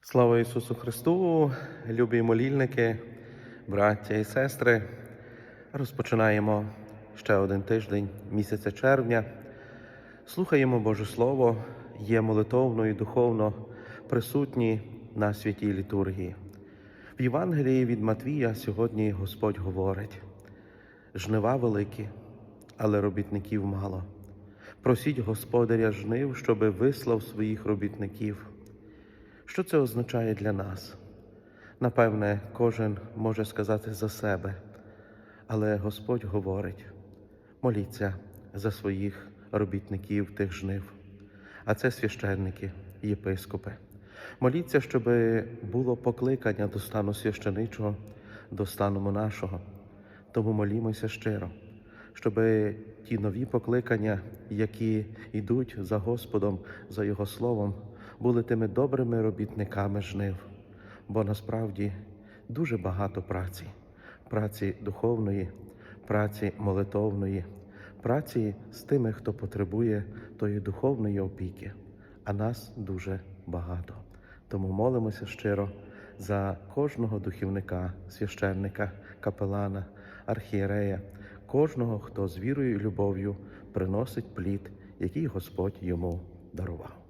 Слава Ісусу Христу, любі молільники, браття і сестри. Розпочинаємо ще один тиждень місяця червня. Слухаємо Боже Слово, є молитовно і духовно присутні на святій літургії. В Євангелії від Матвія сьогодні Господь говорить: жнива великі, але робітників мало. Просіть Господаря жнив, щоби вислав своїх робітників. Що це означає для нас? Напевне, кожен може сказати за себе, але Господь говорить: моліться за своїх робітників тих жнив, а це священники, єпископи. Моліться, щоб було покликання до стану священичого, до стану монашого. Тому молімося щиро, щоб ті нові покликання, які йдуть за Господом, за Його Словом, були тими добрими робітниками жнив, бо насправді дуже багато праці, праці духовної, праці молитовної, праці з тими, хто потребує тої духовної опіки, а нас дуже багато. Тому молимося щиро за кожного духівника, священника, капелана, архієрея, кожного, хто з вірою і любов'ю приносить плід, який Господь йому дарував.